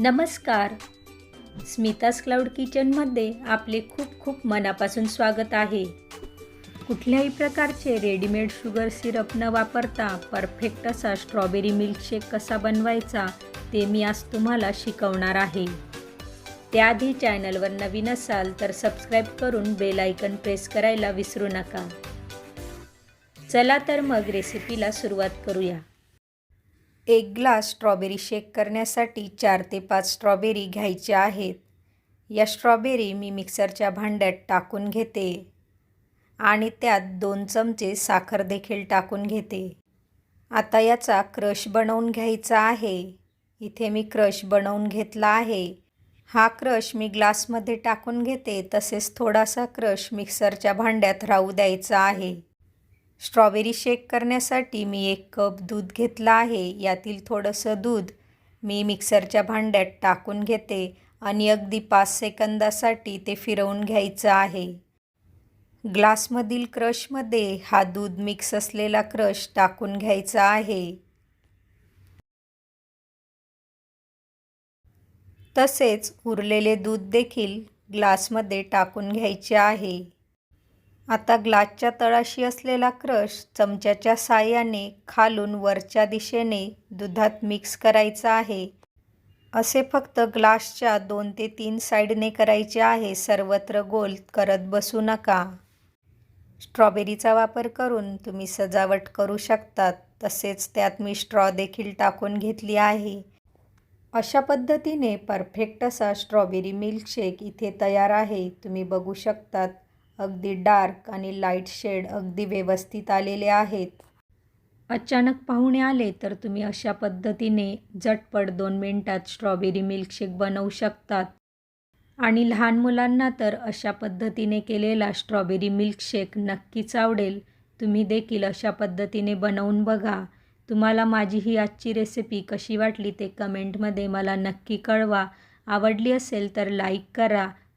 नमस्कार. स्मितास क्लाउड किचनमध्ये आपले खूप खूप मनापासून स्वागत आहे. कुठल्याही प्रकारचे रेडीमेड शुगर सिरप न वापरता परफेक्ट असा स्ट्रॉबेरी मिल्कशेक कसा बनवायचा ते मी आज तुम्हाला शिकवणार आहे. त्याआधी चॅनलवर नवीन असाल तर सबस्क्राईब करून बेल आयकन प्रेस करायला विसरू नका. चला तर मग रेसिपीला सुरुवात करूया. एक ग्लास स्ट्रॉबेरी शेक करण्यासाठी चार ते पाच स्ट्रॉबेरी घ्यायच्या आहेत. या स्ट्रॉबेरी मी मिक्सरच्या भांड्यात टाकून घेते आणि त्यात दोन चमचे साखर देखील टाकून घेते. आता याचा क्रश बनवून घ्यायचा आहे. इथे मी क्रश बनवून घेतला आहे. हा क्रश मी ग्लासमध्ये टाकून घेते. तसेच थोडासा क्रश मिक्सरच्या भांड्यात राहू द्यायचा आहे. स्ट्रॉबेरी शेक करण्यासाठी मी एक कप दूध घेतला आहे. यातील थोडंसं दूध मी मिक्सरच्या भांड्यात टाकून घेते आणि अगदी पाच सेकंदासाठी ते फिरवून घ्यायचं आहे. ग्लासमधील क्रशमध्ये हा दूध मिक्स असलेला क्रश टाकून घ्यायचा आहे. तसेच उरलेले दूध देखील ग्लासमध्ये टाकून घ्यायचे आहे. आता ग्लासच्या तळाशी असलेला क्रश चमच्याच्या साह्याने खालून वरच्या दिशेने दुधात मिक्स करायचा आहे. असे फक्त ग्लासच्या दोन ते तीन साईडने करायचे आहे सर्वत्र गोल करत बसू नका. स्ट्रॉबेरीचा वापर करून तुम्ही सजावट करू शकतात तसेच त्यात मी स्ट्रॉ देखील टाकून घेतली आहे. अशा पद्धतीने परफेक्ट असा स्ट्रॉबेरी मिल्कशेक इथे तयार आहे तुम्ही बघू शकतात. अगदी डार्क आणि लाइट शेड अगदी व्यवस्थित आलेले आहेत. अचानक पाहुणे आले तर तुम्ही अशा पद्धतीने झटपट दोन मिनटात स्ट्रॉबेरी मिल्कशेक बनवू शकतात. आणि लहान मुलांना तर अशा पद्धतीने केलेला स्ट्रॉबेरी मिल्कशेक नक्कीच आवडेल. तुम्ही देखील अशा पद्धतीने बनवून बघा. तुम्हाला माझी ही आजची रेसिपी कशी वाटली ते कमेंटमध्ये मला नक्की कळवा. आवडली असेल तर लाईक करा.